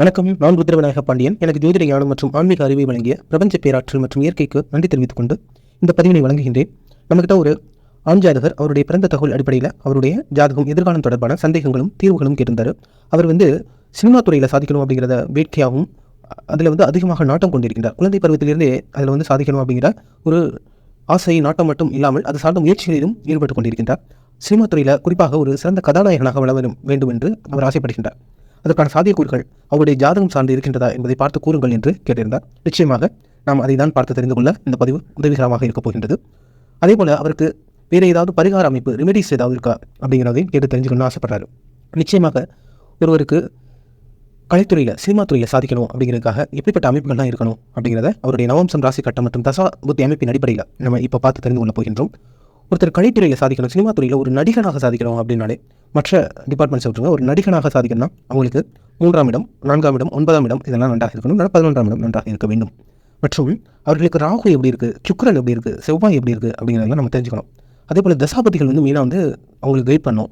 வணக்கம் நான் ருத்ரவிநாயக பாண்டியன். எனக்கு ஜோதிட ஞானம் மற்றும் ஆன்மீக அறிவை வழங்கிய பிரபஞ்ச பேராற்றல் மற்றும் இயற்கைக்கு நன்றி தெரிவித்துக் கொண்டு இந்த பதிவினை வழங்குகின்றேன். நம்மகிட்ட ஒரு ஆண் ஜாதகர் அவருடைய பிறந்த தகவல் அடிப்படையில் அவருடைய ஜாதகம் எதிர்காலம் தொடர்பான சந்தேகங்களும் தீர்வுகளும் கேட்டிருந்தார். அவர் வந்து சினிமா துறையில் சாதிக்கணும் அப்படிங்கிறத வேட்கையாகவும் அதில் வந்து அதிகமாக நாட்டம் கொண்டிருக்கின்றார். குழந்தை பருவத்திலிருந்தே அதில் வந்து சாதிக்கணும் அப்படிங்கிற ஒரு ஆசை நாட்டம் மட்டும் இல்லாமல் அது சார்ந்த முயற்சிகளிலும் ஈடுபட்டு கொண்டிருக்கின்றார். சினிமா துறையில் குறிப்பாக ஒரு சிறந்த கதாநாயகனாக வளர வேண்டும் என்று அவர் ஆசைப்படுகின்றார். அதற்கான சாத்தியக்கூறுகள் அவருடைய ஜாதகம் சார்ந்து இருக்கின்றதா என்பதை பார்த்து கூறுங்கள் என்று கேட்டிருந்தார். நிச்சயமாக நாம் அதை தான் பார்த்து தெரிந்து கொள்ள இந்த பதிவு உதவிகரமாக இருக்கப் போகின்றது. அதே போல் அவருக்கு வேறு ஏதாவது பரிகார அமைப்பு ரெமெடிஸ் ஏதாவது இருக்கா அப்படிங்கிறதையும் கேட்டு தெரிஞ்சுக்கணும்னு ஆசைப்படுறாரு. நிச்சயமாக ஒருவருக்கு கலைத்துறையில் சினிமா துறையில் சாதிக்கணும் அப்படிங்கிறதுக்காக எப்படிப்பட்ட அமைப்புகள்லாம் இருக்கணும் அப்படிங்கிறத அவருடைய நவம்சம் ராசி கட்டம் மற்றும் தசா புத்தி அமைப்பின் அடிப்படையில் நம்ம இப்போ பார்த்து தெரிந்து கொள்ள போகின்றோம். ஒருத்தர் கலைத்துறையில் சாதிக்கணும் சினிமா துறையில் ஒரு நடிகனாக சாதிக்கணும் அப்படின்னாலே மற்ற டிபார்ட்மெண்ட்ஸை விட்டுருங்க. ஒரு நடிகனாக சாதிக்கணும்னா அவங்களுக்கு மூன்றாம் இடம் நான்காம் இடம் ஒன்பதாம் இடம் இதெல்லாம் நன்றாக இருக்கணும். பதினொன்றாம் இடம் நன்றாக இருக்க வேண்டும். மற்றும் அவர்களுக்கு ராகு எப்படி இருக்குது சுக்கரன் எப்படி இருக்குது செவ்வாய் எப்படி இருக்குது அப்படிங்கிறதெல்லாம் நம்ம தெரிஞ்சுக்கணும். அதே போல் தசாபதிகள் வந்து மெயினாக வந்து அவங்களுக்கு கைட் பண்ணும்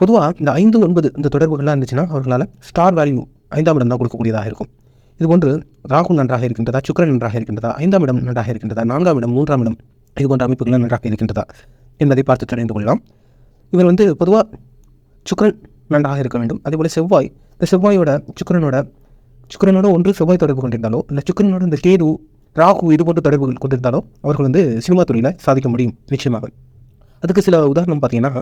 பொதுவாக இந்த ஐந்து ஒன்பது இந்த தொடர்புகள்லாம் இருந்துச்சுன்னா அவர்களால் ஸ்டார் வேல்யூ ஐந்தாம் இடம் தான் கொடுக்கக்கூடியதாக இருக்கும். இதுபோன்று ராகு நன்றாக இருக்கின்றதா சுக்கரன் நன்றாக இருக்கின்றதா ஐந்தாம் இடம் நன்றாக இருக்கின்றதா நான்காம் இடம் மூன்றாம் இடம் இது போன்ற அமைப்புகள்லாம் நன்றாக இருக்கின்றதா என்பதை பார்த்து தெரிந்து கொள்ளலாம். இவர் வந்து பொதுவாக சுக்கரன் நன்றாக இருக்க வேண்டும். அதேபோல் செவ்வாய் இந்த செவ்வாயோட சுக்கரனோட சுக்கரனோட ஒன்று செவ்வாய் தொடர்பு கொண்டிருந்தாலோ இல்லை சுக்கரனோட இந்த கேது ராகு இது போன்ற தொடர்புகள் கொண்டிருந்தாலோ அவர்கள் வந்து சினிமா துறையில் சாதிக்க முடியும் நிச்சயமாக. அதுக்கு சில உதாரணம் பார்த்தீங்கன்னா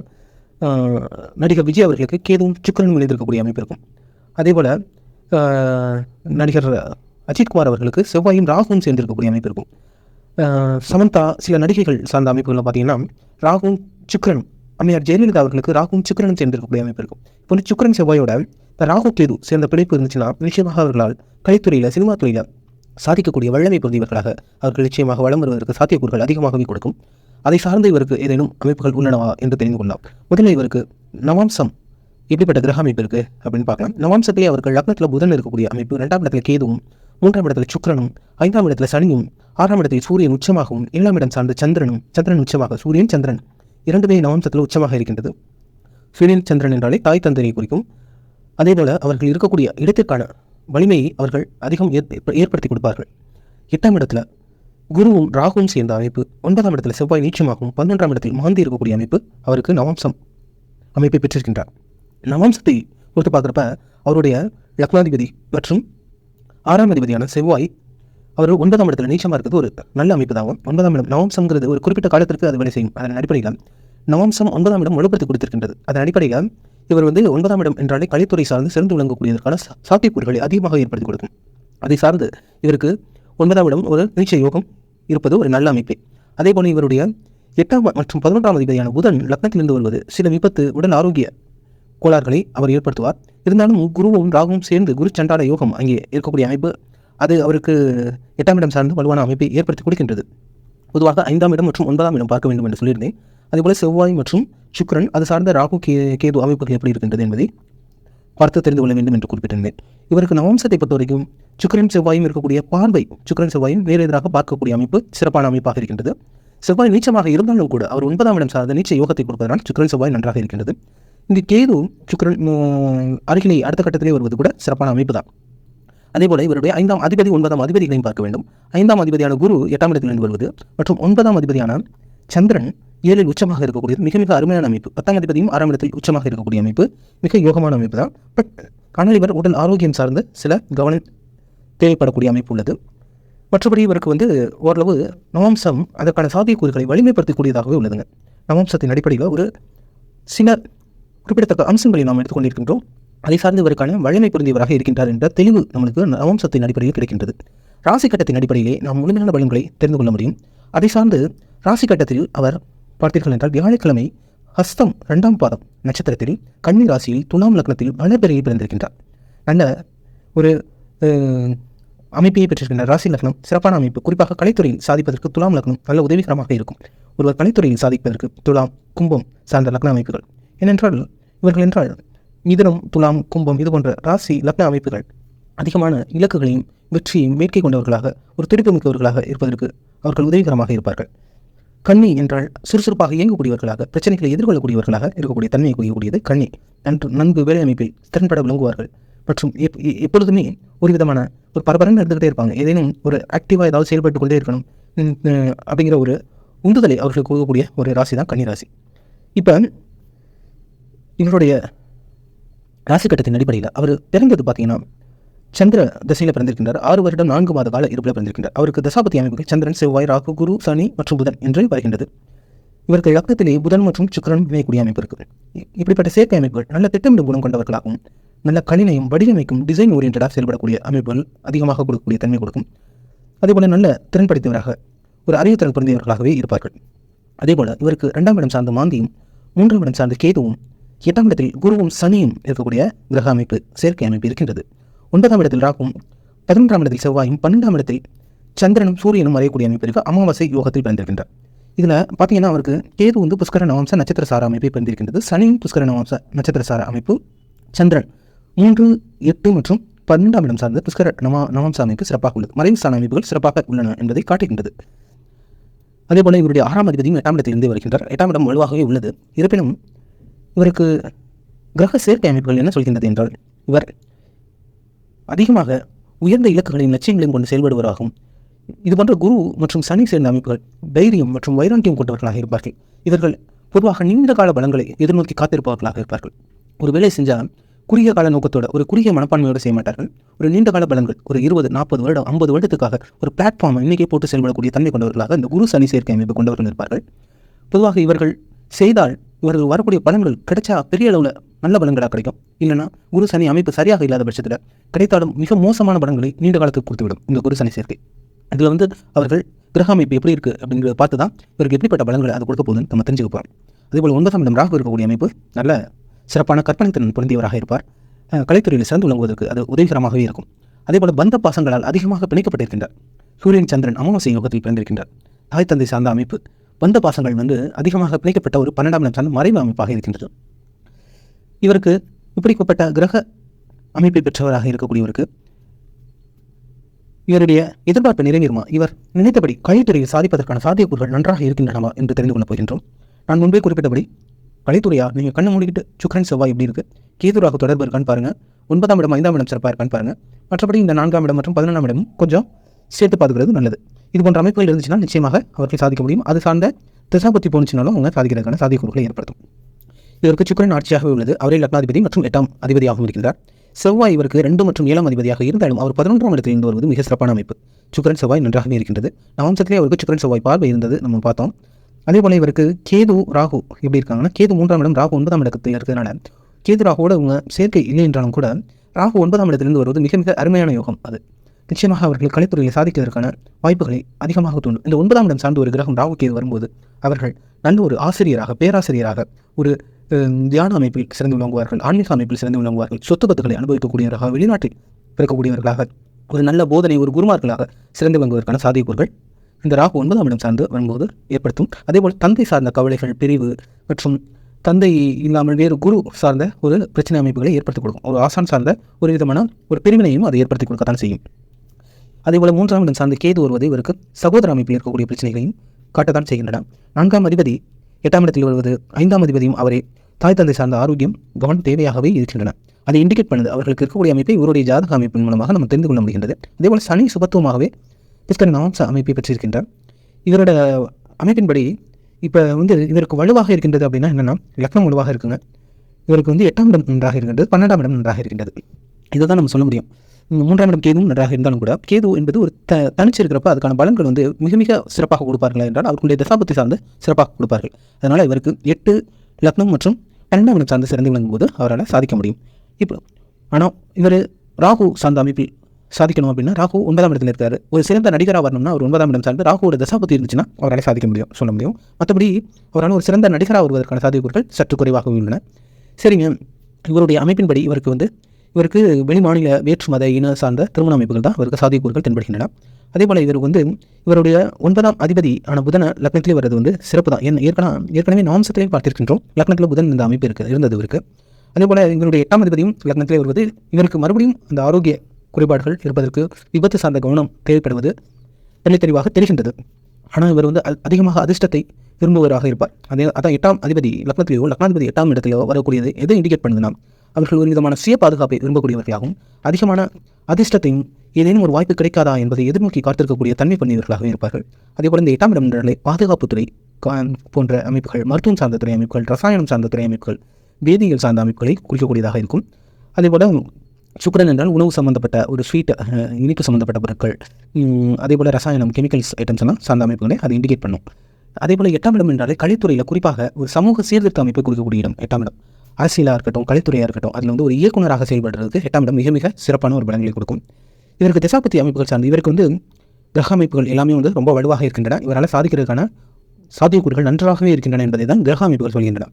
நடிகர் விஜய் அவர்களுக்கு கேதுவும் சுக்கிரனும் இணைந்திருக்கக்கூடிய அமைப்பு இருக்கும். அதே போல் நடிகர் அஜித்குமார் அவர்களுக்கு செவ்வாயும் ராகுவும் சேர்ந்திருக்கக்கூடிய அமைப்பு இருக்கும். சமந்தா சில நடிகைகள் சார்ந்த அமைப்புகளில் பார்த்தீங்கன்னா ராகுவும் சுக்கிரனும் அம்மையார் ஜெயலலிதா அவர்களுக்கு ராகுவும் சுக்கரனும் சேர்ந்திருக்கக்கூடிய அமைப்பு இருக்கும். இப்போ வந்து சுக்கிரன் செவ்வாயோட இந்த ராகு கேது சேர்ந்த பிழைப்பு இருந்துச்சுன்னா நிச்சயமாக அவர்களால் கலைத்துறையில் சினிமா துறையில் சாதிக்கக்கூடிய வல்லமை பொருந்தியவர்களாக அவர்கள் நிச்சயமாக வளம் வருவதற்கு சாத்தியக்கூறுகள் அதிகமாகவே கொடுக்கும். அதை சார்ந்த இவருக்கு ஏதேனும் அமைப்புகள் உள்ளனவா என்று தெரிந்து கொள்ளலாம். முதல்ல இவருக்கு நவாம்சம் எப்படிப்பட்ட கிரக அமைப்பு இருக்கு அப்படின்னு பார்க்கலாம். நவாம்சத்திலே அவர்கள் லக்னத்தில் புதன் இருக்கக்கூடிய அமைப்பு ரெண்டாம் இடத்துல கேதுவும் மூன்றாம் இடத்துல சுக்கரனும் ஐந்தாம் இடத்துல சனியும் ஆறாம் இடத்தில் சூரியன் உச்சமாகவும் ஏழாம் இடம் சார்ந்த சந்திரனும் சந்திரன் உச்சமாக சூரியன் சந்திரன் இரண்டுமே நவாம்சத்தில் உச்சமாக இருக்கின்றது. சுனில் சந்திரன் என்றாலே தாய் தந்தையை குறிக்கும். அதேபோல அவர்கள் இருக்கக்கூடிய இடத்திற்கான வலிமையை அவர்கள் அதிகம் ஏற்ப- ஏற்படுத்தி கொடுப்பார்கள். எட்டாம் இடத்துல குருவும் ராகுவும் சேர்ந்த அமைப்பு ஒன்பதாம் இடத்துல செவ்வாய் நீச்சமாகவும் பன்னெண்டாம் இடத்தில் மாந்தி இருக்கக்கூடிய அமைப்பு அவருக்கு நவம்சம் அமைப்பை பெற்றிருக்கின்றார். நவம்சத்தை பொறுத்து பார்க்குறப்ப அவருடைய லக்னாதிபதி மற்றும் ஆறாம் அதிபதியான செவ்வாய் அவர் ஒன்பதாம் இடத்துல நீச்சமாக இருக்கிறது ஒரு நல்ல அமைப்பு தான் ஒன்பதாம் இடம் நவம்சங்கிறது ஒரு குறிப்பிட்ட காலத்திற்கு அது வேலை செய்யும். அதன் அடிப்படையில் நவம்சம் ஒன்பதாம் இடம் வலுப்படுத்தி கொடுத்திருக்கின்றது. அதன் அடிப்படையில் இவர் வந்து ஒன்பதாம் இடம் என்றாலே கலைத்துறை சார்ந்து சிறந்து விளங்கக்கூடியதற்கான சாத்தியக்கூறுகளை அதிகமாக ஏற்படுத்தி கொடுக்கும். அதை சார்ந்து இவருக்கு ஒன்பதாம் இடம் ஒரு நீச்ச யோகம் இருப்பது ஒரு நல்ல அமைப்பே. அதே போல இவருடைய எட்டாம் மற்றும் பதினொன்றாம் அதிபதியான புதன் லக்னத்திலிருந்து வருவது சில விபத்து உடல் ஆரோக்கிய கோளாறுகளை அவர் ஏற்படுத்துவார். இருந்தாலும் குருவும் ராகுவும் சேர்ந்து குரு சண்டாட யோகம் அங்கே இருக்கக்கூடிய அமைப்பு அது அவருக்கு எட்டாம் இடம் சார்ந்த வலுவான அமைப்பை ஏற்படுத்தி கொடுக்கின்றது. பொதுவாக ஐந்தாம் இடம் மற்றும் ஒன்பதாம் இடம் பார்க்க வேண்டும் என்று சொல்லியிருந்தேன். அதேபோல் செவ்வாய் மற்றும் சுக்கரன் அது சார்ந்த ராகு கே கேது அமைப்புகள் எப்படி இருக்கின்றது என்பதை பார்த்து தெரிந்து கொள்ள வேண்டும் என்று குறிப்பிட்டிருந்தேன். இவருக்கு நவம்சத்தை பொறுத்த வரைக்கும் செவ்வாயும் இருக்கக்கூடிய பார்வை சுக்கிரன் செவ்வாயும் வேறு எதிராக பார்க்கக்கூடிய அமைப்பு சிறப்பான அமைப்பாக இருக்கின்றது. செவ்வாய் நீச்சமாக இருந்தாலும் கூட அவர் ஒன்பதாம் இடம் சார்ந்த நீச்ச யோகத்தை கொடுப்பதனால் சுக்கிரன் செவ்வாய் நன்றாக இருக்கின்றது. இங்கு கேது சுக்கிரன் அருகிலே அடுத்த கட்டத்திலே வருவது கூட சிறப்பான அமைப்பு தான் அதேபோல இவருடைய ஐந்தாம் அதிபதி ஒன்பதாம் அதிபதிகளையும் பார்க்க வேண்டும். ஐந்தாம் அதிபதியான குரு எட்டாம் இடத்திலிருந்து வருவது மற்றும் ஒன்பதாம் அதிபதியான சந்திரன் ஏழில் உச்சமாக இருக்கக்கூடியது மிக மிக அருமையான அமைப்பு. பத்தாம் அதிபதியும் ஆறாம் இடத்தில் உச்சமாக இருக்கக்கூடிய அமைப்பு மிக யோகமான அமைப்பு தான். பட் ஆனால் இவர் உடல் ஆரோக்கியம் சார்ந்து சில கவனம் தேவைப்படக்கூடிய அமைப்பு உள்ளது. மற்றபடி இவருக்கு வந்து ஓரளவு நவம்சம் அதற்கான சாத்தியக்கூறுகளை வலிமைப்படுத்தக்கூடியதாகவே உள்ளதுங்க. நவம்சத்தின் அடிப்படையில் ஒரு சில குறிப்பிடத்தக்க அம்சங்களை நாம் எடுத்துக்கொண்டிருக்கின்றோம் அதை சார்ந்து இவருக்கான வலிமை பொருந்தியவராக இருக்கின்றார் என்ற தெளிவு நம்மளுக்கு நவம்சத்தின் அடிப்படையில் கிடைக்கின்றது. ராசி கட்டத்தின் அடிப்படையிலே நாம் முழுமையான பலன்களை தெரிந்து கொள்ள முடியும். அதை சார்ந்து ராசி கட்டத்தில் அவர் பார்த்தீர்கள் என்றால் வியாழக்கிழமை ஹஸ்தம் இரண்டாம் பாதம் நட்சத்திரத்தில் கன்னி ராசியில் துலாம் லக்னத்தில் வளர்பிறையை பிறந்திருக்கின்றார். நல்ல ஒரு அமைப்பையை பெற்றிருக்கின்ற ராசி லக்னம் சிறப்பான அமைப்பு. குறிப்பாக கலைத்துறையில் சாதிப்பதற்கு துலாம் லக்னம் நல்ல உதவிகரமாக இருக்கும். ஒருவர் கலைத்துறையில் சாதிப்பதற்கு துலாம் கும்பம் சார்ந்த லக்ன அமைப்புகள். ஏனென்றால் இவர்கள் என்றால் மிதனம் துலாம் கும்பம் இது போன்ற ராசி லக்ன அமைப்புகள் அதிகமான இலக்குகளையும் வெற்றியையும் வேட்கை கொண்டவர்களாக ஒரு துடிப்பு மிக்கவர்களாக இருப்பதற்கு அவர்கள் உதவிகரமாக இருப்பார்கள். கண்ணி என்றால் சுறுசுறுப்பாக இயங்கக்கூடியவர்களாக பிரச்சனைகளை எதிர்கொள்ளக்கூடியவர்களாக இருக்கக்கூடிய தன்மையை குறிக்கக்கூடியது கண்ணி. நன்று நன்கு வேலை அமைப்பில் திறன்பட விளங்குவார்கள். மற்றும் எப் எ- எப்பொழுதுமே ஒரு விதமான ஒரு பரபரன்னு இருந்துகிட்டே இருப்பாங்க. ஏதேனும் ஒரு ஆக்டிவாக ஏதாவது செயல்பட்டு கொண்டே இருக்கணும் அப்படிங்கிற ஒரு உந்துதலை அவர்களுக்கு கொடுக்கக்கூடிய ஒரு ராசி தான் கன்னிராசி இப்போ எங்களுடைய ராசி கட்டத்தின் அடிப்படையில் அவர் பிறந்தது பார்த்தீங்கன்னா சந்திர திசையில் பிறந்திருக்கின்றார். ஆறு வருடம் நான்கு மாத கால இருப்பில் பிறந்திருக்கின்றார். அவருக்கு தசாபதி அமைப்புகள் சந்திரன் செவ்வாய் ராகு குரு சனி மற்றும் புதன் என்று வருகின்றது. இவருக்கு லக்னத்திலே புதன் மற்றும் சுக்கிரன் இணையக்கூடிய அமைப்பு இருக்குது இ- இப்படிப்பட்ட சேர்க்கை அமைப்புகள் நல்ல திட்டமிடும் குணம் கொண்டவர்களாகவும் நல்ல கணினையும் வடிவமைக்கும் டிசைன் ஓரியன்டாக செயல்படக்கூடிய அமைப்புகள் அதிகமாக கொடுக்கக்கூடிய தன்மை கொடுக்கும். அதேபோல நல்ல திறன் படைத்தவராக ஒரு அறிவுத்திறன் பிறந்தவர்களாகவே இருப்பார்கள். அதேபோல் இவருக்கு இரண்டாம் இடம் சார்ந்த மாந்தியும் மூன்றாம் இடம் சார்ந்த கேதுவும் எட்டாம் இடத்தில் குருவும் சனியும் இருக்கக்கூடிய கிரக அமைப்பு சேர்க்கை அமைப்பு இருக்கின்றது. ஒன்பதாம் இடத்தில் ராகும் பதினொன்றாம் இடத்தில் செவ்வாயும் பன்னெண்டாம் இடத்தில் சந்திரனும் சூரியனும் வரையக்கூடிய அமைப்பு இருக்குது அமாவாசை யோகத்தில் பிறந்திருக்கின்றார். இதில் பார்த்தீங்கன்னா அவருக்கு கேது வந்து புஷ்கர நவம்ச நட்சத்திர சார அமைப்பை பிறந்திருக்கின்றது. சனியும் புஷ்கர நவம்ச நட்சத்திர சார அமைப்பு சந்திரன். மூன்று எட்டு மற்றும் பன்னெண்டாம் இடம் சார்ந்த புஷ்கர நவ நவம்ச அமைப்பு சிறப்பாக உள்ளது. மறைவு சாண அமைப்புகள் சிறப்பாக உள்ளன என்பதை காட்டுகின்றது. அதேபோல் இவருடைய ஆறாம் அதிபதியும் எட்டாம் இடத்திலிருந்து வருகின்றார். எட்டாம் இடம் வலுவாகவே உள்ளது. இருப்பினும் இவருக்கு கிரக சேர்க்கை அமைப்புகள் என்ன சொல்கின்றது என்றால் இவர் அதிகமாக உயர்ந்த இலக்குகளையும் லட்சியங்களையும் கொண்டு செயல்படுவராகும் இது போன்ற குரு மற்றும் சனி சேர்ந்த அமைப்புகள் தைரியம் மற்றும் வைராக்கியம் கொண்டவர்களாக இருப்பார்கள். இவர்கள் பொதுவாக நீண்ட கால பலங்களை எதிர்நோக்கி காத்திருப்பவர்களாக இருப்பார்கள். ஒரு வேலை செஞ்சால் குறுகிய கால நோக்கத்தோட ஒரு குறுகிய மனப்பான்மையோடு செய்ய மாட்டார்கள். ஒரு நீண்ட கால பலன்கள் ஒரு இருபது நாற்பது வருடம் ஐம்பது வருடத்துக்காக ஒரு பிளாட்ஃபார்மை இன்னைக்கே போட்டு செயல்படக்கூடிய தன்மை கொண்டவர்களாக இந்த குரு சனி சேர்க்கை அமைப்பு கொண்டவர்கள் இருப்பார்கள். பொதுவாக இவர்கள் செய்தால் இவர்கள் வரக்கூடிய பலன்கள் கிடைச்சா பெரிய அளவில் நல்ல பலன்களாக கிடைக்கும். இல்லைன்னா குரு சனி அமைப்பு சரியாக இல்லாத பட்சத்தில் கிடைத்தாலும் மிக மோசமான பலன்களை நீண்ட காலத்துக்கு கொடுத்துவிடும் இந்த குரு சனி சேர்க்கை. இதில் வந்து அவர்கள் கிரக அமைப்பு எப்படி இருக்குது அப்படிங்கிறத பார்த்து தான் இவருக்கு எப்படிப்பட்ட பலன்களை அது கொடுக்க போகுதுன்னு நம்ம தெரிஞ்சுக்க போகிறோம் அதேபோல் ஒன்பதாம் இடம் ராகு இருக்கக்கூடிய அமைப்பு நல்ல சிறப்பான கற்பனை திறன் பொருந்தியவராக இருப்பார். கலைத்துறையில் சிறந்து விளங்குவதற்கு அது உதவிகரமாகவே இருக்கும். அதேபோல் பந்த பாசங்களால் அதிகமாக பிணைக்கப்பட்டிருக்கின்றார். சூரியன் சந்திரன் அமாவாசை யோகத்தில் பிறந்திருக்கின்றார். தாய் தந்தை சார்ந்த அமைப்பு வந்த பாசங்கள் வந்து அதிகமாக பிணைக்கப்பட்ட ஒரு பன்னெண்டாம் இடம் சார்ந்த மறைவு அமைப்பாக இருக்கின்றது. இவருக்கு இப்படிப்பட்ட கிரக அமைப்பை பெற்றவராக இருக்கக்கூடியவருக்கு இவருடைய எதிர்பார்ப்பு நிறைவேறுமா? இவர் நினைத்தபடி கலைத்துறையை சாதிப்பதற்கான சாத்தியக்கூறுகள் நன்றாக இருக்கின்றனவா என்று தெரிந்து கொள்ளப் போகின்றோம். நான் முன்பே குறிப்பிட்டபடி கலைத்துறையா? நீங்கள் கண்ணை மூடிக்கிட்டு சுக்கரன் செவ்வாய் எப்படி இருக்கு? கேதுராக தொடர்பு இருக்கான்னு பாருங்க. ஒன்பதாம் இடம் ஐந்தாம் இடம் சிறப்பாக இருக்கான்னு பாருங்கள் மற்றபடி இந்த நான்காம் இடம் மற்றும் பதினொன்றாம் இடமும் கொஞ்சம் சேர்த்து பார்த்துக்கிறது நல்லது. இது போன்ற அமைப்புகள் இருந்துச்சுன்னா நிச்சயமாக அவர்கள் சாதிக்க முடியும். அது சார்ந்த திசாபத்தி போனுச்சுனாலும் அவங்க சாதிக்கிறதுக்கான சாதிக்கூறுகளை ஏற்படுத்தும். இவருக்கு சுக்கரன் ஆட்சியாகவே உள்ளது. அவரே லக்னாதிபதி மற்றும் எட்டாம் அதிபதியாகவும் இருக்கின்றார். செவ்வாய் இவருக்கு ரெண்டு மற்றும் ஏழாம் அதிபதியாக இருந்தாலும் அவர் பதினொன்றாம் இடத்தில் இருந்து வருவது மிக சிறப்பான அமைப்பு. சுக்கரன் செவ்வாய் நன்றாகவே இருக்கின்றது. நவம்சத்திலே அவருக்கு சுக்கிரன் செவ்வாய் பார்வை இருந்தது. நம்ம பார்த்தோம். அதே போல இவருக்கு கேது ராகு எப்படி இருக்காங்கன்னா கேது மூன்றாம் இடம் ராகு ஒன்பதாம் இடத்தில் இருக்கிறதுனால கேது ராகுவோட அவங்க சேர்க்கை இல்லை என்றாலும் கூட ராகு ஒன்பதாம் இடத்திலிருந்து வருவது மிக மிக அருமையான யோகம் அது. நிச்சயமாக அவர்கள் கலைத்துறையில் சாதிப்பதற்கான வாய்ப்புகளை அதிகமாக தூண்டும். இந்த ஒன்பதாம் இடம் சார்ந்த ஒரு கிரகம் ராகுக்கேது வரும்போது அவர்கள் நல்ல ஒரு ஆசிரியராக பேராசிரியராக ஒரு தியான அமைப்பில் சிறந்து விளங்குவார்கள். ஆன்மீக அமைப்பில் சிறந்து விளங்குவார்கள். சொத்து பத்துக்களை அனுபவிக்கக்கூடியவர்களாக வெளிநாட்டில் பிறக்கக்கூடியவர்களாக ஒரு நல்ல போதனை ஒரு குருமார்களாக சிறந்து விளங்குவதற்கான சாத்தியக்கூறுகள் இந்த ராகு ஒன்பதாம் இடம் சார்ந்து வரும்போது ஏற்படுத்தும். அதேபோல் தந்தை சார்ந்த கவலைகள் பிரிவு மற்றும் தந்தை இல்லாமல் வேறு குரு சார்ந்த ஒரு பிரச்சனை அமைப்புகளை ஏற்படுத்தி கொடுக்கும். ஒரு ஆசான் சார்ந்த ஒரு விதமான ஒரு பிரிவினையும் அது ஏற்படுத்தி கொடுக்கத்தான் செய்யும். அதேபோல் மூன்றாம் இடம் சார்ந்த கேது வருவது இவருக்கு சகோதர அமைப்பில் இருக்கக்கூடிய பிரச்சனைகளையும் காட்டத்தான் செய்கின்றன. நான்காம் அதிபதி எட்டாம் இடத்தில் வருவது ஐந்தாம் அதிபதியும் அவரே தாய் தந்தை சார்ந்த ஆரோக்கியம் கவனம் தேவையாகவே இருக்கின்றன. அதை இண்டிகேட் பண்ணுது அவர்களுக்கு இருக்கக்கூடிய அமைப்பை இவருடைய ஜாதக அமைப்பின் மூலமாக நம்ம தெரிந்து கொள்ள முடிகின்றது. அதேபோல் சனி சுபத்துவமாகவே பிஸ்கர் நவம்ச அமைப்பை பெற்றிருக்கின்றார். இவரோட அமைப்பின்படி இப்போ வந்து இவருக்கு வலுவாக இருக்கின்றது அப்படின்னா என்னென்னா லக்னம் வலுவாக இருக்குங்க. இவருக்கு வந்து எட்டாம் இடம் நன்றாக இருக்கின்றது பன்னெண்டாம் இடம் நன்றாக இருக்கின்றது. இதை தான் நம்ம சொல்ல முடியும். மூன்றாம் இடம் கேதுவும் நன்றாக இருந்தாலும் கூட கேது என்பது ஒரு த தனிச்சு இருக்கிறப்ப அதுக்கான பலன்கள் வந்து மிக மிக சிறப்பாக கொடுப்பார்கள் என்றால் அவர்களுடைய தசாபத்தை சார்ந்து சிறப்பாக கொடுப்பார்கள். அதனால் இவருக்கு எட்டு லக்னம் மற்றும் பன்னெண்டாம் இடம் சார்ந்து சிறந்து விளங்கும் போது அவரால் சாதிக்க முடியும். இப்போ ஆனால் இவர் ராகு சார்ந்த அமைப்பில் சாதிக்கணும் அப்படின்னா ராகு ஒன்பதாம் இடத்துல இருக்காரு. ஒரு சிறந்த நடிகராக வரணும்னா ஒரு ஒன்பதாம் இடம் சார்ந்து ராகுவோட தசாபத்தி இருந்துச்சுன்னா அவரால் சாதிக்க முடியும் சொல்ல முடியும். மற்றபடி அவரால் ஒரு சிறந்த நடிகராக வருவதற்கான சாத்தியக்கூறுகள் சற்று குறைவாகவே உள்ளன. சரிங்க. இவருடைய அமைப்பின்படி இவருக்கு வந்து இவருக்கு வெளிமாநில வேற்று மத இன சார்ந்த திருமண அமைப்புகள் தான் இவருக்கு சாதிக்கூறுகள் தென்படுகின்றன. அதே போல் இவர் வந்து இவருடைய ஒன்பதாம் அதிபதி ஆன புதன லக்னத்திலே வர்றது வந்து சிறப்பு தான். ஏன் ஏற்கனவே ஏற்கனவே நாம்சத்திலே பார்த்திருக்கின்றோம். லக்னத்தில் புதன் இந்த அமைப்பு இருக்குது இருந்தது இவருக்கு. அதே போல் இவருடைய எட்டாம் அதிபதியும் லக்னத்திலே வருவது இவருக்கு மறுபடியும் அந்த ஆரோக்கிய குறைபாடுகள் இருப்பதற்கு விபத்து சார்ந்த கவனம் தேவைப்படுவது தெளித் தெளிவாக தெரிகின்றது. ஆனால் இவர் வந்து அ- அதிகமாக அதிர்ஷ்டத்தை விரும்புவராக இருப்பார். அதே அதான் எட்டாம் அதிபதி லக்னத்திலேயோ லக்னாதிபதி எட்டாம் இடத்திலேயோ வரக்கூடியது எதை இண்டிகேட் பண்ணுதுன்னா அவர்கள் ஒரு விதமான சுய பாதுகாப்பை விரும்பக்கூடியவர்களாகவும் அதிகமான அதிர்ஷ்டத்தையும் ஏதேனும் ஒரு வாய்ப்பு கிடைக்காதா என்பதை எதிர்நோக்கி காத்திருக்கக்கூடிய தன்மை பண்ணியவர்களாக இருப்பார்கள். அதேபோல் இந்த எட்டாம் இடம் என்றாலே பாதுகாப்புத்துறை கா- போன்ற அமைப்புகள் மருத்துவம் சார்ந்த துறை அமைப்புகள் ரசாயனம் சார்ந்த துறை அமைப்புகள் வேதியியல் சார்ந்த அமைப்புகளை குறிக்கக்கூடியதாக இருக்கும். அதேபோல் சுக்கிரன் என்றால் உணவு சம்பந்தப்பட்ட ஒரு ஸ்வீட் இனிப்பு சம்பந்தப்பட்ட பொருட்கள் அதே அதேபோல் ரசாயனம் கெமிக்கல்ஸ் ஐட்டம்ஸ் எல்லாம் சார்ந்த அமைப்புகளை அதை இண்டிகேட் பண்ணும். அதேபோல் எட்டாம் இடம் என்றாலே கலைத்துறையில் குறிப்பாக ஒரு சமூக சீர்திருத்த அமைப்பை குறிக்கக்கூடிய இடம் எட்டாம் இடம். அரசியலாக இருக்கட்டும் கலைத்துறையாக இருக்கட்டும் அதில் வந்து ஒரு இயக்குனராக செயல்படுறதுக்கு எட்டாம் இடம் மிக மிக சிறப்பான ஒரு பலங்களை கொடுக்கும். இவருக்கு திசாபத்தி அமைப்புகள் சார்ந்து இவருக்கு வந்து கிரக அமைப்புகள் எல்லாமே வந்து ரொம்ப வலுவாக இருக்கின்றன. இவரால் சாதிக்கிறதுக்கான சாத்தியக்கூறுகள் நன்றாகவே இருக்கின்றன என்பதை தான் கிரக அமைப்புகள் சொல்கின்றன.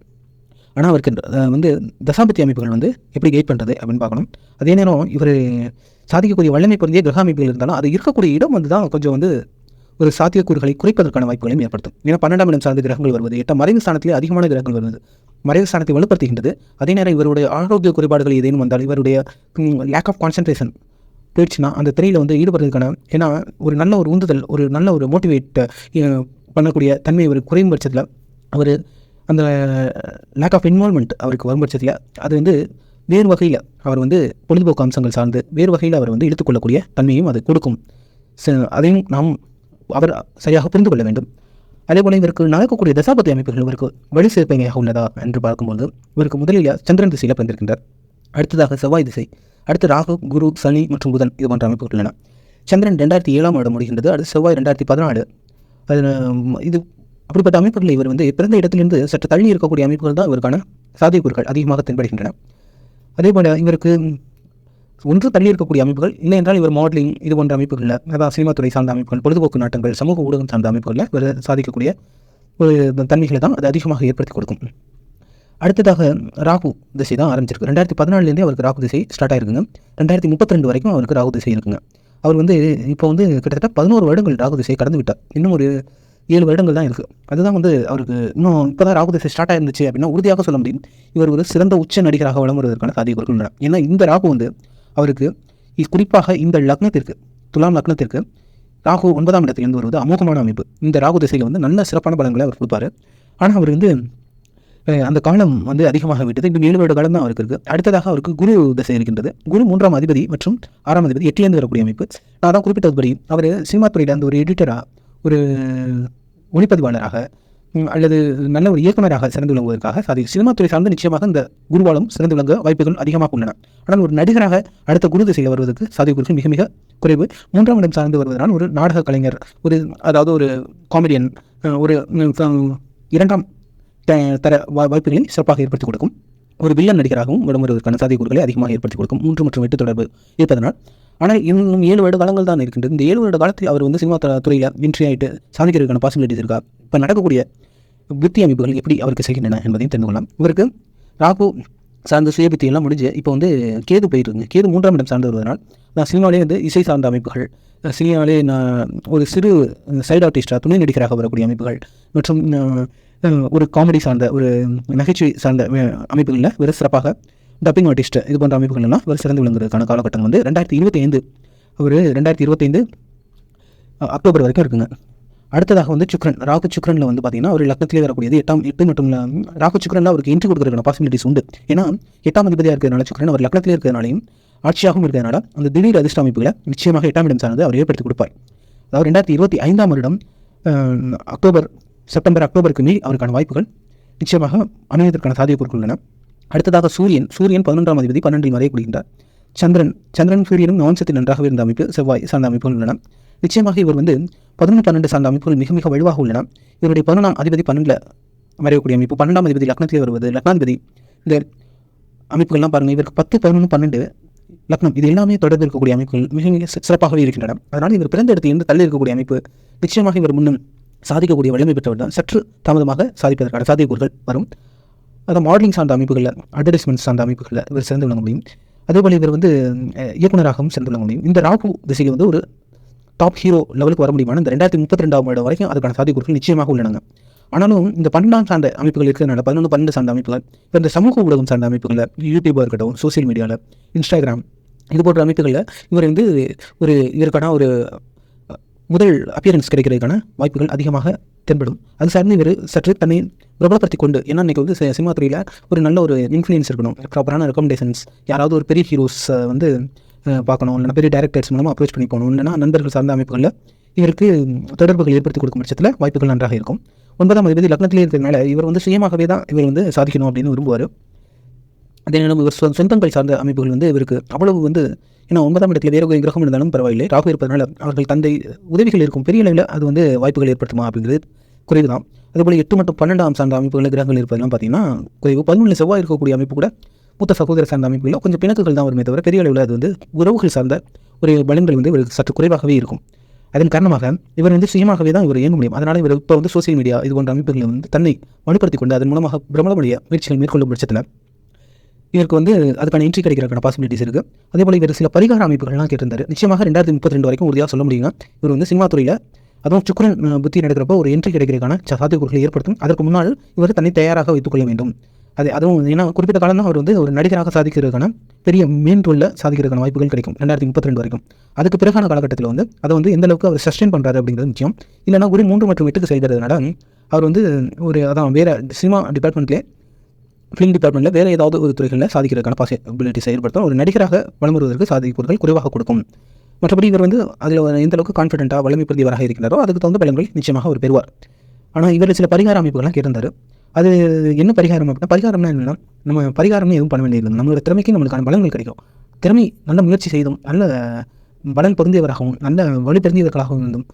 ஆனால் அவருக்கு வந்து தசாபத்தி அமைப்புகள் வந்து எப்படி கைட் பண்ணுறது அப்படின்னு பார்க்கணும். அதே நேரம் இவர் சாதிக்கக்கூடிய வல்லமை பொருந்திய கிரக அமைப்புகள் இருந்தாலும் அது இருக்கக்கூடிய இடம் வந்து தான் கொஞ்சம் வந்து ஒரு சாத்தியக்கூறுகளை குறைப்பதற்கான வாய்ப்புகளையும் ஏற்படுத்தும். ஏன்னா பன்னெண்டாம் இடம் சார்ந்த கிரகங்கள் வருவது எட்டாம் மறைவு ஸ்தானத்திலே அதிகமான கிரகங்கள் வருவது மறைவு ஸ்தானத்தை வலுப்படுத்துகின்றது. அதே நேரம் இவருடைய ஆரோக்கிய குறைபாடுகள் ஏதேனும் வந்தால் இவருடைய லேக் ஆஃப் கான்சன்ட்ரேஷன் போயிடுச்சுன்னா அந்த திரையில் வந்து ஈடுபடுறதுக்கான ஏன்னா ஒரு நல்ல ஒரு உந்துதல் ஒரு நல்ல ஒரு மோட்டிவேட் பண்ணக்கூடிய தன்மை இவர் குறையும் பட்சத்தில் அவர் அந்த லேக் ஆஃப் இன்வால்மெண்ட் அவருக்கு வரும் பட்சத்தில் அது வந்து வேறு வகையில் அவர் வந்து பொழுதுபோக்கு அம்சங்கள் சார்ந்து வேறு வகையில் அவர் வந்து இழுத்துக்கொள்ளக்கூடிய தன்மையும் அது கொடுக்கும். ச- அதையும் நாம் அவர் சரியாக புரிந்து கொள்ள வேண்டும். அதேபோல் இவருக்கு நடக்கக்கூடிய தசாபதி அமைப்புகள் இவருக்கு வழி சேர்ப்பையாக உள்ளதா என்று பார்க்கும்போது இவருக்கு முதலில் சந்திரன் திசையில் பிறந்திருக்கின்றார் அடுத்ததாக செவ்வாய் திசை அடுத்து ராகு குரு சனி மற்றும் புதன் இது போன்ற அமைப்புகள் உள்ளன. சந்திரன் ரெண்டாயிரத்தி ஏழாம் இடம் முடிகின்றது அடுத்து செவ்வாய் ரெண்டாயிரத்தி பதினாலு அது இது அப்படிப்பட்ட அமைப்புகளில் இவர் வந்து பிறந்த இடத்திலிருந்து சற்று தள்ளி இருக்கக்கூடிய அமைப்புகள் தான் இவருக்கான சாத்தியக்கூறுகள் அதிகமாக தென்படுகின்றன. அதேபோல் இவருக்கு ஒன்று தள்ளி இருக்கக்கூடிய அமைப்புகள் இல்லை என்றால் இவர் மாடலிங் இது போன்ற அமைப்புகளில் அதாவது சினிமா துறை சார்ந்த அமைப்புகள் பொழுதுபோக்கு நாட்டங்கள் சமூக ஊடகம் சார்ந்த அமைப்புகளில் இவர் சாதிக்கக்கூடிய ஒரு தன்மைகளை தான் அது அதிகமாக ஏற்படுத்தி கொடுக்கும். அடுத்ததாக ராகு திசை தான் ஆரம்பிச்சிருக்கு. ரெண்டாயிரத்தி பதினாலுலேருந்தே அவருக்கு ராகு திசை ஸ்டார்ட் ஆயிருக்குங்க. ரெண்டாயிரத்தி முப்பத்தி ரெண்டு வரைக்கும் அவருக்கு ராகு திசை இருக்குங்க. அவர் வந்து இப்போ வந்து கிட்டத்தட்ட பதினோரு வருடங்கள் ராகு திசையை கடந்து விட்டார். இன்னும் ஒரு ஏழு வருடங்கள் தான் இருக்குது அதுதான் வந்து அவருக்கு இன்னும் இப்போ தான் ராகு திசை ஸ்டார்ட் ஆயிருந்துச்சு அப்படின்னா உறுதியாக சொல்ல முடியும். இவர் ஒரு சிறந்த உச்ச நடிகராக வளம் வருவதற்கான சாத்தியக்கூறுகள் உள்ளன. ஏன்னா இந்த ராகு வந்து அவருக்கு குறிப்பாக இந்த லக்னத்திற்கு துலாம் லக்னத்திற்கு ராகு ஒன்பதாம் இடத்திலிருந்து வருவது அமோகமான அமைப்பு. இந்த ராகு திசையில் வந்து நல்ல சிறப்பான பலன்களை அவர் கொடுப்பாரு. ஆனால் அவர் வந்து அந்த காலம் வந்து அதிகமாக விட்டது. இன்னும் ஏழு வருட காலம் தான் அவருக்கு இருக்குது அடுத்ததாக அவருக்கு குரு திசை இருக்கின்றது. குரு மூன்றாம் அதிபதி மற்றும் ஆறாம் அதிபதி எட்டிலேருந்து வரக்கூடிய அமைப்பு. நான் தான் குறிப்பிட்டதுபடி அவர் சினிமா துறையில் அந்த ஒரு எடிட்டராக ஒரு ஒளிப்பதிவாளராக அல்லது நல்ல ஒரு இயக்குநராக சிறந்து விளங்குவதற்காக சாதி சினிமா துறை சார்ந்து நிச்சயமாக இந்த குருவாலும் சிறந்து விளங்க வாய்ப்புகள் அதிகமாக உள்ளன. ஆனால் ஒரு நடிகராக அடுத்த குரு திசையில் வருவதற்கு சாத்தியக்கூறுகள் மிக மிக குறைவு. மூன்றாம் இடம் சார்ந்து வருவதனால் ஒரு நாடக கலைஞர் ஒரு அதாவது ஒரு காமெடியன் ஒரு இரண்டாம் த- தர வா- வாய்ப்புகளை சிறப்பாக ஏற்படுத்தி கொடுக்கும். ஒரு வில்லன் நடிகராகவும் விடம் வருவதற்கான அதிகமாக ஏற்படுத்தி கொடுக்கும். மூன்று மற்றும் எட்டு தொடர்பு இருப்பதனால் ஆனால் இன்னும் ஏழு வருட காலங்கள் தான் இருக்கின்றது. இந்த ஏழு வருட காலத்தில் அவர் வந்து சினிமா துறையில் வெற்றி ஆகிட்டு சாதிக்கிறதுக்கான பாசிபிலிட்டிஸ் இருக்கா? இப்போ நடக்கக்கூடிய புத்தி அமைப்புகள் எப்படி அவருக்கு செய்கின்றன என்பதையும் தெரிந்து கொள்ளலாம். இவருக்கு ராகு சார்ந்த சுயபுத்தி எல்லாம் முடிஞ்சு இப்போ வந்து கேது போயிருக்குங்க கேது மூன்றாம் இடம் சார்ந்து வருவதனால் நான் சினிமாவிலே வந்து இசை சார்ந்த அமைப்புகள் அஹ் சினிமாவிலே நான் ஒரு சிறு சைடு ஆர்டிஸ்டாக துணை நடிகராக வரக்கூடிய அமைப்புகள் மற்றும் ஒரு காமெடி சார்ந்த ஒரு நகைச்சுவை சார்ந்த அமைப்புகளில் வெறும் சிறப்பாக டப்பிங் ஆர்டிஸ்ட் இது போன்ற அமைப்புகள் எல்லாம் இவர் சிறந்து விளங்குறதுக்கான காலகட்டம் வந்து ரெண்டாயிரத்தி இருபத்தி ஐந்து ஒரு ரெண்டாயிரத்தி இருபத்தைந்து அக்டோபர் வரைக்கும் இருக்குங்க. அடுத்ததாக வந்து சுக்ரன் ராகு சுக்ரனில் வந்து பார்த்தீங்கன்னா ஒரு லக்னத்திலே வரக்கூடியது எட்டாம் எட்டு மட்டும் இல்லை ராகு சுக்ரனில் அவருக்கு என்ட்ரி கொடுக்கறதுக்கான பாசிபிலிட்டிஸ் உண்டு. ஏன்னா எட்டாம் அதிபதியாக இருக்கிறதுனால சுக்ரன் அவர் லக்னத்திலே இருக்கிறதுனாலையும் ஆட்சியாகவும் இருக்கிறதுனால அந்த திடீர் அதிர்ஷ்ட அமைப்புகளை நிச்சயமாக எட்டாம் இடம் சார்ந்து அவர் ஏற்படுத்தி கொடுப்பார். அதாவது ரெண்டாயிரத்தி இருபத்தி ஐந்தாம் வருடம் அக்டோபர் செப்டம்பர் அக்டோபருக்கு மீறி அவருக்கான வாய்ப்புகள் நிச்சயமாக அமைவதற்கான சாத்தியக்கூறுகள் உள்ளன. அடுத்ததாக சூரியன் சூரியன் பதினொன்றாம் அதிபதி பன்னெண்டில் வரை கூடுகின்றார் சந்திரன் சந்திரன் சூரியனும் நவம்சத்தில் நன்றாக இருந்த அமைப்பு செவ்வாய் சார்ந்த அமைப்புகள் உள்ளன. நிச்சயமாக இவர் வந்து பதினொன்று பன்னெண்டு சார்ந்த அமைப்புகள் மிக மிக வலுவாக உள்ளன. இவருடைய பதினொன்றாம் அதிபதி பன்னெண்டில் வரையக்கூடிய அமைப்பு பன்னெண்டாம் அதிபதி லக்னத்தில் வருவது லக்னாதிபதி. இந்த அமைப்புகள்லாம் பாருங்கள் இவருக்கு பத்து பதினொன்று பன்னெண்டு லக்னம் இது எல்லாமே தொடர்ந்து இருக்கக்கூடிய அமைப்புகள் மிக மிக சிறப்பாகவே இருக்கின்றன. அதனால் இவர் பிறந்த இடத்திலிருந்து தள்ளி இருக்கக்கூடிய அமைப்பு நிச்சயமாக இவர் முன்னும் சாதிக்கக்கூடிய வலிமை பெற்றவர் தான். சற்று தாமதமாக சாதிப்பதற்கான சாத்தியக்கூறுகள் வரும். அதான் மாடலிங் சார்ந்த அமைப்புகளில் அட்வர்டைஸ்மெண்ட் சார்ந்த அமைப்புகளில் இவர் சிறந்து விளங்க முடியும் அதேபோல் இவர் வந்து இயக்குநராகவும் இயக்குனராகவும் சிறந்து விளங்க முடியும் இந்த ராகு திசையில் வந்து ஒரு டாப் ஹீரோ லெவலுக்கு வர முடியுமான இந்த ரெண்டாயிரத்தி முப்பத்தி ரெண்டாம் வருடம் வரைக்கும் அதுக்கான சாத்தியக்கூறுகள் நிச்சயமாக உள்ளனங்க ஆனாலும் இந்த பன்னெண்டாம் சார்ந்த அமைப்புகள் இருக்கிறதுனால பதினொன்று பன்னெண்டு சார்ந்த அமைப்புகள் இப்போ இந்த சமூக ஊடகம் சார்ந்த அமைப்புகளில் யூடியூபாக இருக்கட்டும் சோஷியல் மீடியாவில் இன்ஸ்டாகிராம் இது போன்ற அமைப்புகளில் இவர் வந்து ஒரு இதற்கான ஒரு முதல் அப்பியரன்ஸ் கிடைக்கிறதுக்கான வாய்ப்புகள் அதிகமாக தென்படும். அது சார்ந்து இவர் சற்று தன்னை பிரபலப்படுத்தி கொண்டு ஏன்னா இன்றைக்கி வந்து சினிமா துறையில் ஒரு நல்ல ஒரு இன்ஃப்ளூயன்ஸ் இருக்கணும். ப்ராப்பரான ரெக்கமெண்டேஷன்ஸ் யாராவது ஒரு பெரிய ஹீரோஸ் வந்து பார்க்கணும். இல்லைனா பெரிய டேரக்டர்ஸ் மூலமாக அப்ரோச் பண்ணி போகணும். இல்லைனா நண்பர்கள் சார்ந்த அமைப்புகளில் இவருக்கு தொடர்புகள் ஏற்படுத்தி கொடுக்கும் பட்சத்தில் வாய்ப்புகள் நன்றாக இருக்கும். ஒன்பதாம் அதிபதி லக்னத்திலே இருக்கிறதுனால இவர் வந்து சுயமாகவே தான் இவர் வந்து சாதிக்கணும் அப்படின்னு விரும்புவார். அதே நேரம் இவர் சொந்தங்கள் சார்ந்த அமைப்புகள் வந்து இவருக்கு அவ்வளவு வந்து ஏன்னா ஒன்பதாம் இடத்துல வேறு ஒரு கிரகம் இருந்தாலும் பரவாயில்லை. ராகு இருப்பதனால அவர்கள் தந்தை உதவிகள் இருக்கும். பெரிய அளவில் அது வந்து வாய்ப்புகள் ஏற்படுத்துமா அப்படிங்கிறது குறைவு தான் அதுபோல் எட்டு மற்றும் பன்னெண்டாம் சார்ந்த அமைப்புகளில் கிரகங்கள் இருப்பதெல்லாம் பார்த்தீங்கன்னா குறைவு. பதினொன்று செவ்வாய் இருக்கக்கூடிய அமைப்பு கூட மூத்த சகோதர சார்ந்த அமைப்புகளில் கொஞ்சம் பிணக்குகள் தான் வருமே தவிர பெரிய அளவில் அது வந்து உறவுகள் சார்ந்த ஒரு பலன்கள் வந்து இவருக்கு சற்று குறைவாகவே இருக்கும். அதன் காரணமாக இவர் வந்து சுயமாகவே தான் இவர் இயங்க முடியும். அதனால் இவர் இப்போ வந்து சோசியல் மீடியா இது போன்ற அமைப்புகளை வந்து தன்னை வலுப்படுத்தி கொண்டு அதன் மூலமாக பிரபலமுடைய முயற்சிகள் மேற்கொள்ளும் பட்சத்தில் இவருக்கு வந்து அதுக்கான என்ட்ரி கிடைக்கிறக்கான பாசிபிலிட்டிஸ் இருக்குது அதே போல் இவர் சில பரிகார அமைப்புகள்லாம் கேட்டிருந்தார். நிச்சயமாக ரெண்டாயிரத்தி முப்பத்தி ரெண்டு வரைக்கும் உறுதியாக சொல்ல முடியுங்க. இவர் வந்து சினிமா துறையில் அதுவும் சுக்கரன் புத்தி நடக்கிறப்போ ஒரு என்ட்ரி கிடைக்கிறதுக்கான சாத்தியக்கூறுகளை ஏற்படுத்தும். அதற்கு முன்னால் இவர் தன்னை தயாராக வைத்துக்கொள்ள வேண்டும். அது அதுவும் ஏன்னா குறிப்பிட்ட காலம் தான் அவர் வந்து ஒரு நடிகராக சாதிக்கிறதுக்கான பெரிய மேன்தொழில் சாதிக்கிறதுக்கான வாய்ப்புகள் கிடைக்கும் ரெண்டாயிரத்தி முப்பத்தி ரெண்டு வரைக்கும். அதுக்கு பிறகான காலகட்டத்தில் வந்து அதை வந்து எந்த அளவுக்கு அவர் சஸ்டெயின் பண்ணுறாரு அப்படிங்கிறது முக்கியம். இல்லைனா ஒரு மூன்று மற்றும் எட்டுக்கு செய்கிறதுனால அவர் வந்து ஒரு அதான் வேறு சினிமா டிபார்ட்மெண்ட்லேயே ஃபிலிம் டிபார்ட்மெண்ட்டில் வேறு ஏதாவது ஒரு துறைகளில் சாதிக்கிறதுக்கான பாசிபிலிட்டி செயல்படுத்தும் ஒரு நடிகராக வலம் வருவதற்கு சாதிப்பொருட்கள் குறைவாக கொடுக்கும். மற்றபடி இவர் வந்து அதில் எந்த அளவுக்கு கான்ஃபிடென்ட்டாக வலிமை பிரதிவராக இருக்கிறாரோ அதுக்கு தகுந்த பலன்கள் நிச்சயமாக அவர் பெறுவார். ஆனால் இவர் சில பரிகார அமைப்புகள்லாம் கேட்டிருந்தாரு. அது என்ன பரிகாரம் அப்படின்னா பரிகாரம்னா என்னன்னா நம்ம பரிகாரம்னு எதுவும் பண்ண வேண்டியது நம்மளோட திறமைக்கு நம்மளுக்கான பலன்கள் கிடைக்கும். திறமை நல்ல முயற்சி செய்தும் நல்ல பலன் பொருந்தியவராகவும் நல்ல வழி பொருந்தியவர்களாகவும் இருந்தும்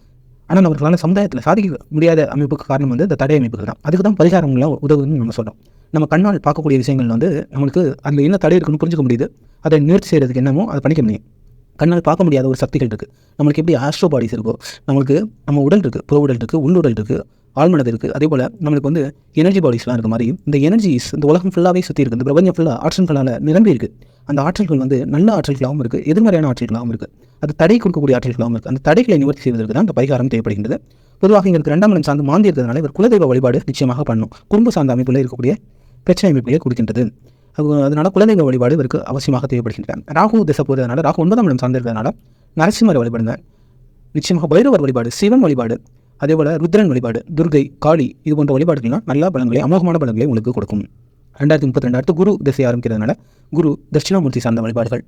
ஆனால் அவர்களால் சமுதாயத்தில் சாதிக்க முடியாத அமைப்புக்கு காரணம் வந்து இந்த தடை அமைப்புகள் தான். அதுக்கு தான் பரிகாரங்கள்லாம் உதவுன்னு நம்ம சொல்கிறோம் நம்ம கண்ணால் பார்க்கக்கூடிய விஷயங்கள் வந்து நம்மளுக்கு அதில் என்ன தடை இருக்குன்னு புரிஞ்சுக்க முடியுது. அதை நிவர்த்தி செய்கிறதுக்கு என்னமோ அதை பண்ணிக்க முடியும். கண்ணால் பார்க்க முடியாத ஒரு சக்திகள் இருக்குது நம்மளுக்கு எப்படி ஆஸ்ட்ரோ பாடிஸ் இருக்கோ நம்மளுக்கு நம்ம உடல் இருக்குது புற உடல் இருக்குது உள்ளுடல் இருக்குது ஆழ்மனது இருக்குது அதே போல் நம்மளுக்கு வந்து எனர்ஜி பாடிஸ்லாம் இருக்க மாதிரி இந்த எனர்ஜிஸ் இந்த உலகம் ஃபுல்லாகவே சுற்றி இருக்குது இந்த பிரபஞ்சம் ஃபுல்லாக ஆற்றல்களால் நிரம்பி இருக்குது அந்த ஆற்றல்கள் வந்து நல்ல ஆற்றல்களாகவும் இருக்குது எதிர்மறையான ஆற்றல்களாகவும் இருக்குது அது தடை கொடுக்கக்கூடிய ஆற்றல்களாகவும் இருக்குது அந்த தடைகளை நிவர்த்தி செய்வதற்கு தான் அந்த பரிகாரம் தேவைப்படுகின்றது. பொதுவாக எங்களுக்கு ரெண்டாம் இடம் சார்ந்து மாந்தி இருக்கிறதுனால இவர் குலதெய்வ வழிபாடு நிச்சயமாக பண்ணும். குடும்ப சார்ந்த அமைப்பில் இருக்கக்கூடிய பிரச்சனை அமைப்புகளை கொடுக்கின்றது. அதனால குலதெய்வ வழிபாடு இவருக்கு அவசியமாக தேவைப்படுகின்றன ராகு திசை போகிறதுனால ராகு ஒன்பதாம் இடம் சார்ந்திருக்கிறதுனால நரசிம்மர் வழிபடுங்க நிச்சயமாக பைரவர் வழிபாடு சிவன் வழிபாடு அதே போல் ருத்ரன் வழிபாடு துர்கை காளி இது போன்ற வழிபாடுகள்லாம் நல்ல பலன்களை அமோகமான பலன்களை உங்களுக்கு கொடுக்கும். ரெண்டாயிரத்தி முப்பத்தி ரெண்டு அடுத்து குரு திசை ஆரம்பிக்கிறதுனால குரு தட்சிணாமூர்த்தி சார்ந்த வழிபாடுகள்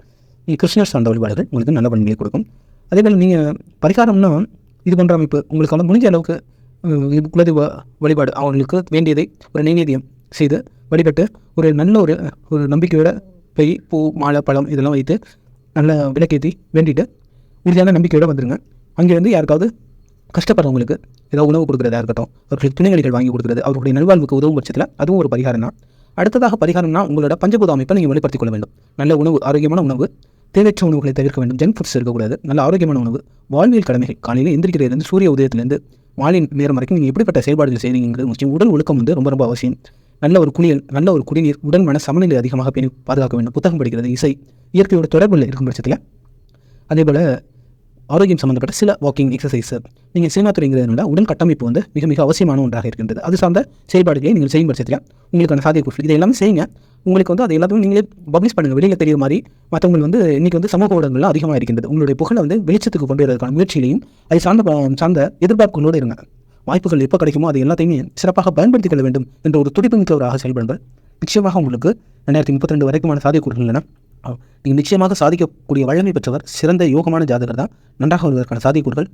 நீ கிருஷ்ணர் சார்ந்த வழிபாடுகள் உங்களுக்கு நல்ல பலன்களை கொடுக்கும். அதே போல் நீங்கள் பரிகாரம்னா இது போன்ற அமைப்பு உங்களுக்கு முடிஞ்ச அளவுக்கு குலதெய்வ வழிபாடு அவங்களுக்கு வேண்டியதை ஒரு நைவேத்தியம் செய்து வழிபட்டு ஒரு நல்ல ஒரு ஒரு நம்பிக்கையோட போய் பூ மாலை பழம் இதெல்லாம் வைத்து நல்ல விளக்கேற்றி வேண்டிட்டு உறுதியான நம்பிக்கையோடு வந்துடுங்க அங்கேருந்து யாருக்காவது கஷ்டப்படுறவங்களுக்கு ஏதாவது உணவு கொடுக்குறதா இருக்கட்டும் அவர்களுக்கு துணிகளிகள் வாங்கி கொடுக்குறது அவர்களுடைய நல்வாழ்வுக்கு உதவும் பட்சத்தில் அதுவும் ஒரு பரிகாரம் தான் அடுத்ததாக பரிகாரம்னா உங்களோட பஞ்சபூத அமைப்பை நீங்கள் வெளிப்படுத்திக் கொள்ள வேண்டும். நல்ல உணவு ஆரோக்கியமான உணவு தேவையற்ற உணவுகளை தவிர்க்க வேண்டும். ஜங்க் ஃபுட்ஸ் இருக்கக்கூடாது. நல்ல ஆரோக்கியமான உணவு. வாழ்வியல் கடமைகள். காலையில் எந்திரிக்கிறதுலேருந்து சூரிய உதயத்திலேருந்து மாலை நேரம் வரைக்கும் நீங்கள் எப்படிப்பட்ட செயல்பாடுகள் செய்கிறீங்கிறது முக்கியம். உடல் ஒழுக்கம் வந்து ரொம்ப ரொம்ப அவசியம். நல்ல ஒரு குளியல் நல்ல ஒரு குடிநீர் உடல் மன சமநிலை அதிகமாக பேணி பாதுகாக்க வேண்டும். புத்தகம் படிக்கிறது இசை இயற்கையோட தொடர்பில் இருக்கும் பட்சத்தில். அதே போல் ஆரோக்கியம் சம்மந்தப்பட்ட சில வாக்கிங் எக்ஸசைஸ் நீங்கள் சினிமா துறைங்கிறதுனால உடல் கட்டமைப்பு வந்து மிக மிக அவசியமான ஒன்றாக இருக்கின்றது. அது சார்ந்த செயல்பாடுகளை நீங்கள் செய்யும் பட்சத்தில் உங்களுக்கான சாத்தியக்கூறு இதை எல்லாமே செய்யுங்க. உங்களுக்கு வந்து அது எல்லாத்தையும் நீங்களே பப்ளிஷ் பண்ணுங்கள் வெளியில் தெரிய மாதிரி மற்றவங்க வந்து இன்றைக்கி வந்து சமூக ஊடகங்கள் அதிகமாக இருக்கின்றது. உங்களுடைய புகழை வந்து வெளிச்சத்துக்கு கொண்டு வரதுக்கான முயற்சியிலையும் அது சார்ந்த சார்ந்த எதிர்பார்ப்புகளோடு இருங்க. வாய்ப்புகள் எப்போ கிடைக்குமோ அது எல்லாத்தையுமே சிறப்பாக பயன்படுத்திக் கொள்ள வேண்டும் என்ற ஒரு துடிப்பு மிக்கவராக செயல்படுங்கள். நிச்சயமாக உங்களுக்கு ரெண்டாயிரத்தி முப்பத்தி ரெண்டு வரைக்குமான சாத்தியக்கூறுகள் இல்லைன்னா நீங்கள் நிச்சயமாக சாதிக்கக்கூடிய வல்லமை பெற்றவர் சிறந்த யோகமான ஜாதகர் தான். நன்றாக வருவதற்கான சாதிக்கூறுகள்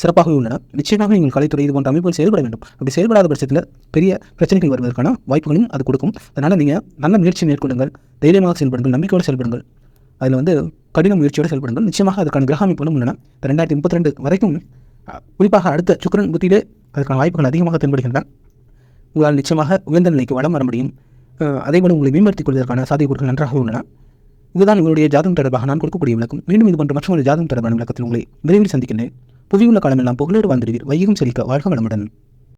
சிறப்பாகவே உள்ளன. நிச்சயமாக நீங்கள் கலைத்துறை இது போன்ற அமைப்புகள் செயல்பட வேண்டும். அப்படி செயல்படாத பட்சத்தில் பெரிய பிரச்சனைகள் வருவதற்கான வாய்ப்புகளையும் அது கொடுக்கும். அதனால் நீங்கள் நல்ல முயற்சி மேற்கொள்ளுங்கள். தைரியமாக செயல்படுங்கள். நம்பிக்கையோடு செயல்படுங்கள். அதில் வந்து கடின முயற்சியோடு செயல்படுங்கள். நிச்சயமாக அதுக்கான கிரக அமைப்புகளும் உள்ளன. இந்த ரெண்டாயிரத்தி முப்பத்தி ரெண்டு வரைக்கும் குறிப்பாக அடுத்த சுக்கிரன் புத்தியிலே அதுக்கான வாய்ப்புகள் அதிகமாக தென்படுகின்றன. உங்களால் நிச்சயமாக உயர்ந்த நிலைக்கு வளம் வர முடியும். அதேபோல் உங்களை மேம்படுத்திக் கொள்வதற்கான சாத்தியக்கூறுகள் நன்றாக உள்ளன. இதுதான் உங்களுடைய ஜாதகம் தொடர்பாக நான் கொடுக்கக்கூடிய விளக்கம். மீண்டும் இது போன்ற மற்றொரு ஜாதகம் தொடர்பான விளக்கத்தில் உங்களை விரைவில் சந்திக்கின்றேன். புவியுள்ள காலமெல்லாம் புகழோடு வாழ்ந்திருவீர் வையகம் செழிக்க வாழ்க வளமுடன்.